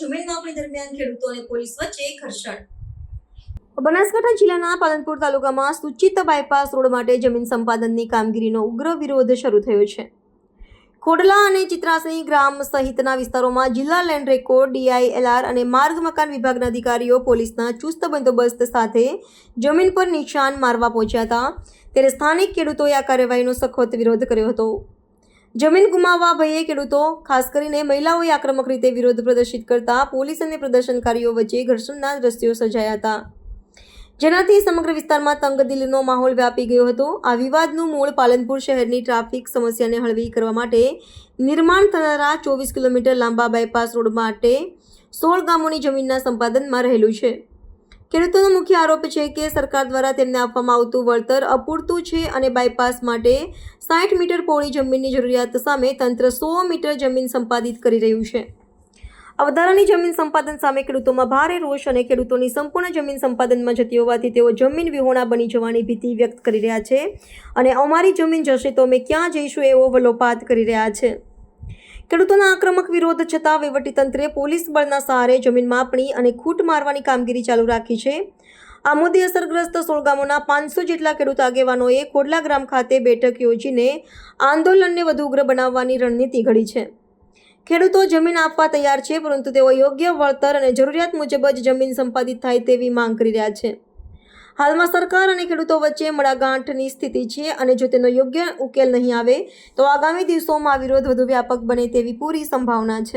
જમીન માપણી દરમિયાન ખેડૂતો અને પોલીસ વચ્ચે ઘર્ષણ. બનાસકાંઠા જિલ્લાના પાલનપુર તાલુકામાં સૂચિત બાયપાસ રોડ માટે જમીન સંપાદનની કામગીરીનો ઉગ્ર વિરોધ શરૂ થયો છે. ખોડલા અને ચિત્રાસણી ગ્રામ સહિતના વિસ્તારોમાં જિલ્લા લેન્ડ રેકોર્ડ, ડીઆઈએલઆર અને માર્ગ મકાન વિભાગના અધિકારીઓ પોલીસના ચુસ્ત બંદોબસ્ત સાથે જમીન પર નિશાન મારવા પહોંચ્યા હતા. ત્યારે સ્થાનિક ખેડૂતોએ આ કાર્યવાહીનો સખત વિરોધ કર્યો હતો. જમીન ગુમાવવા ભયે ખેડૂતો, ખાસ કરીને મહિલાઓએ આક્રમક રીતે વિરોધ પ્રદર્શિત કરતા પોલીસ અને પ્રદર્શનકારીઓ વચ્ચે ઘર્ષણના દ્રશ્યો સર્જાયા હતા. જેનાથી સમગ્ર વિસ્તારમાં તંગદિલનો માહોલ વ્યાપી ગયો હતો. આ વિવાદનું મૂળ પાલનપુર શહેરની ટ્રાફિક સમસ્યાને હળવી કરવા માટે નિર્માણ થનારા ચોવીસ કિલોમીટર લાંબા બાયપાસ રોડ માટે સોળ ગામોની જમીનના સંપાદનમાં રહેલું છે. ખેડૂતોનો મુખ્ય આરોપ છે કે સરકાર દ્વારા તેમને આપવામાં આવતું વળતર અપૂરતું છે અને બાયપાસ માટે સાઠ મીટર પોળી જમીનની જરૂરિયાત સામે તંત્ર સો મીટર જમીન સંપાદિત કરી રહ્યું છે. આ વધારાની જમીન સંપાદન સામે ખેડૂતોમાં ભારે રોષ અને ખેડૂતોની સંપૂર્ણ જમીન સંપાદનમાં જતી હોવાથી તેઓ જમીન વિહોણા બની જવાની ભીતિ વ્યક્ત કરી રહ્યા છે અને અમારી જમીન જશે તો અમે ક્યાં જઈશું એવો વલોપાત કરી રહ્યા છે. ખેડૂતોના આક્રમક વિરોધ છતાં વહીવટીતંત્રે પોલીસ બળના સહારે જમીન માપણી અને ખૂટ મારવાની કામગીરી ચાલુ રાખી છે. આ મુદ્દે અસરગ્રસ્ત સોળ ગામોના પાંચસો જેટલા ખેડૂત આગેવાનોએ ખોડલા ગ્રામ ખાતે બેઠક યોજીને આંદોલનને વધુ ઉગ્ર બનાવવાની રણનીતિ ઘડી છે. ખેડૂતો જમીન આપવા તૈયાર છે, પરંતુ તેઓ યોગ્ય વળતર અને જરૂરિયાત મુજબ જ જમીન સંપાદિત થાય તેવી માંગ કરી રહ્યા છે. હાલમાં સરકાર અને ખેડૂતો વચ્ચે મડાગાંઠની સ્થિતિ છે અને જો તેનો યોગ્ય ઉકેલ નહીં આવે, તો આગામી દિવસોમાં વિરોધ વધુ વ્યાપક બને તેવી પૂરી સંભાવના છે.